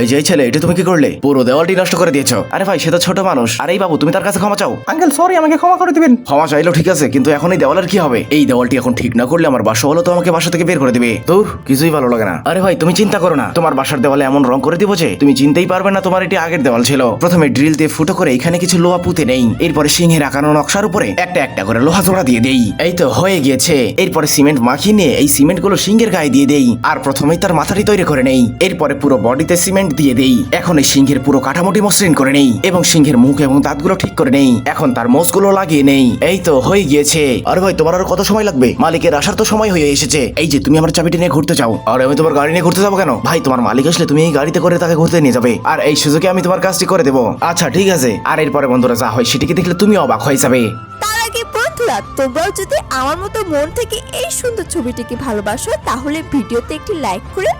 এই যে এই ছেলে এটা তুমি কি করলে? পুরো দেওয়ালটি নষ্ট করে দিয়েছ। আরে ভাই সে তো ছোট মানুষ। আরে এই বাবু তুমি তার কাছে ক্ষমা চাও? আঙ্কেল সরি আমাকে ক্ষমা করে দিবেন। ক্ষমা চাইলো ঠিক আছে কিন্তু এখন এই দেওয়ালের কি হবে? এই দেওয়ালটি এখন ঠিক না করলে আমার বাসা হলো তো আমাকে বাসা থেকে বের করে দিবে। তোর কিছুই ভালো লাগে না। আরে ভাই তুমি চিন্তা করো না। তোমার বাসার দেওয়ালে এমন রং করে দিব যে তুমি চিনতেই পারবে না তোমার এটি আগের দেওয়াল ছিল। প্রথমে ড্রিল দিয়ে ফুটো করে এখানে কিছু লোহা পুঁতে নেই। এরপরে সিংহের আঁকানো নকশার উপরে একটা একটা করে লোহা জোড়া দিয়ে দেই। এই তো হয়ে গিয়েছে। এরপরে সিমেন্ট মাখিয়ে নিয়ে এই সিমেন্টগুলো সিংহের গায়ে দিয়ে দেই। আর প্রথমেই তার মাথাটি তৈরি করে নেই। এরপরে পুরো বডিতে সিমেন্ট দিয়ে দেই। এখন এই সিংহের পুরো কাঠামোটি মসৃণ করে নেই এবং সিংহের মুখ এবং দাঁতগুলো ঠিক করে নেই। এখন তার মোজগুলো লাগিয়ে নেই। এই তো হয়ে গিয়েছে। আরে ভাই, তোমার আর কত সময় লাগবে? মালিকের আসার তো সময় হয়ে এসেছে। এই যে, তুমি আমার চাবিটি নিয়ে ঘুরতে চাও। আর আমি তোমার গাড়ি নিয়ে ঘুরতে যাব কেন? ভাই, তোমার মালিক আসলে তুমি এই গাড়িতে করে তাকে ঘুরতে নিয়ে যাবে। আর এই সুযোগে আমি তোমার কাজটি করে দেবো। আচ্ছা ঠিক আছে। আর এরপরে বন্ধুরা, যা হয় সেটিকে দেখলে তুমি অবাক হয়ে যাবে। তোমরাও যদি আমার মতো মন থেকে এই সুন্দর ছবিটিকে ভালোবাসো, তাহলে ভিডিওতে একটি লাইক করে